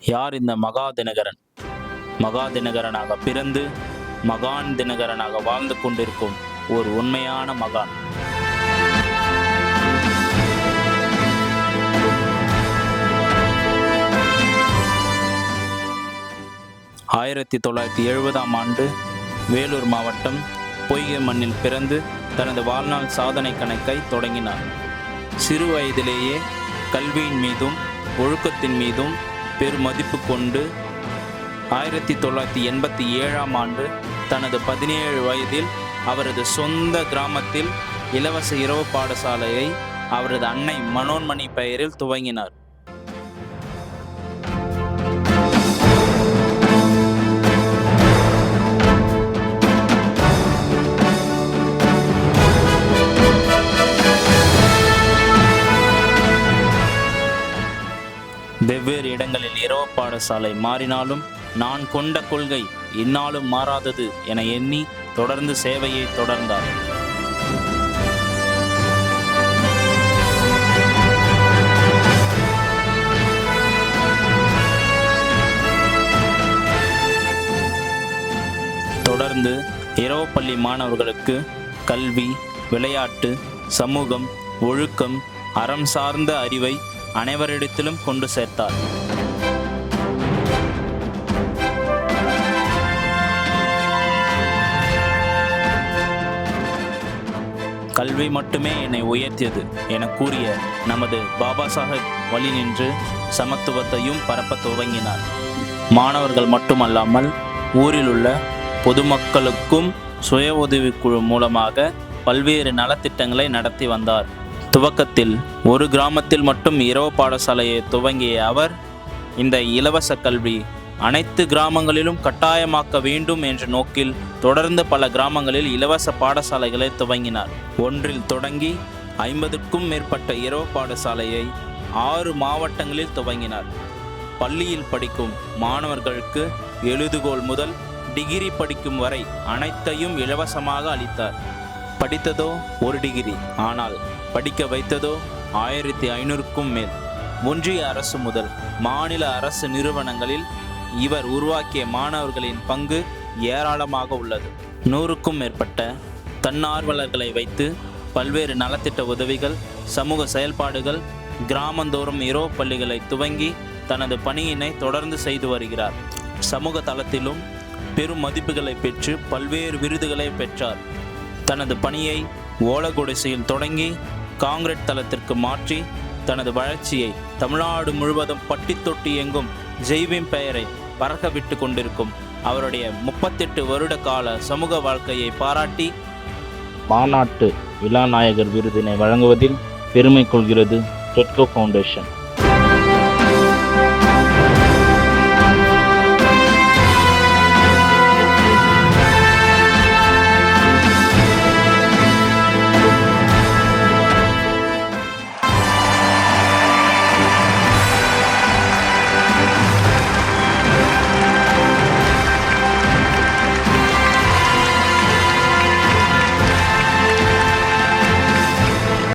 யார் இந்த மகா தினகரன் மகா தினகரனாக பிறந்து மகான் தினகரனாக வாழ்ந்து கொண்டிருக்கும் ஒரு உண்மையான மகான். ஆயிரத்தி தொள்ளாயிரத்தி எழுபதாம் ஆண்டு வேலூர் மாவட்டம் பொய்கை மண்ணில் பிறந்து தனது வாழ்நாள் சாதனை கணக்கை தொடங்கினார். சிறு வயதிலேயே கல்வியின் மீதும் ஒழுக்கத்தின் மீதும் பெருமதிப்பு கொண்டு ஆயிரத்தி தொள்ளாயிரத்தி எண்பத்தி ஏழாம் ஆண்டு தனது பதினேழு வயதில் அவரது சொந்த கிராமத்தில் இலவச இரவு பாடசாலையை அவரது அன்னை மனோன்மணி பெயரில் துவங்கினார். நேரங்களில் இரவு பாடசாலை மாறினாலும் நான் கொண்ட கொள்கை இந்நாளும் மாறாதது என எண்ணி தொடர்ந்து சேவையை தொடர்ந்தார். தொடர்ந்து இரவு பள்ளி மாணவர்களுக்கு கல்வி விளையாட்டு சமூகம் ஒழுக்கம் அறம் சார்ந்த அறிவை அனைவரிடத்திலும் கொண்டு சேர்த்தார். கல்வி மட்டுமே என்னை உயர்த்தியது என கூறிய நமது பாபா சாஹேப் வழி நின்று சமத்துவத்தையும் பரப்ப துவங்கினார். மாணவர்கள் மட்டுமல்லாமல் ஊரில் உள்ள பொதுமக்களுக்கும் சுய உதவிக்குழு மூலமாக பல்வேறு நலத்திட்டங்களை நடத்தி வந்தார். துவக்கத்தில் ஒரு கிராமத்தில் மட்டும் இரவு பாடசாலையை துவங்கிய அவர் இந்த இலவச கல்வி அனைத்து கிராமங்களிலும் கட்டாயமாக்க வேண்டும் என்ற நோக்கில் தொடர்ந்து பல கிராமங்களில் இலவச பாடசாலைகளை துவங்கினார். ஒன்றில் தொடங்கி ஐம்பதுக்கும் மேற்பட்ட இரவு பாடசாலையை ஆறு மாவட்டங்களில் துவங்கினார். பள்ளியில் படிக்கும் மாணவர்களுக்கு எழுதுகோள் முதல் டிகிரி படிக்கும் வரை அனைத்தையும் இலவசமாக அளித்தார். படித்ததோ ஒரு டிகிரி ஆனால் படிக்க வைத்ததோ ஆயிரத்தி ஐநூறுக்கும் மேல். ஒன்றிய அரசு முதல் மாநில அரசு நிறுவனங்களில் இவர் உருவாக்கிய மாணவர்களின் பங்கு ஏராளமாக உள்ளது. நூறுக்கும் மேற்பட்ட தன்னார்வலர்களை வைத்து பல்வேறு நலத்திட்ட உதவிகள் சமூக செயல்பாடுகள் கிராமந்தோறும் இரவு பள்ளிகளை துவங்கி தனது பணியினை தொடர்ந்து செய்து வருகிறார். சமூக தளத்திலும் பெரும் மதிப்புகளை பெற்று பல்வேறு விருதுகளை பெற்றார். தனது பணியை ஓலகுடிசையில் தொடங்கி காங்கிரட் தளத்திற்கு மாற்றி தனது வளர்ச்சியை தமிழ்நாடு முழுவதும் பட்டி தொட்டி எங்கும் ஜெய்வின் பெயரை பறக்க விட்டு கொண்டிருக்கும் அவருடைய முப்பத்தெட்டு வருட கால சமூக வாழ்க்கையை பாராட்டி மாநாட்டு விழாநாயகர் விருதினை வழங்குவதில் பெருமை கொள்கிறது டெட்கோ ஃபவுண்டேஷன்.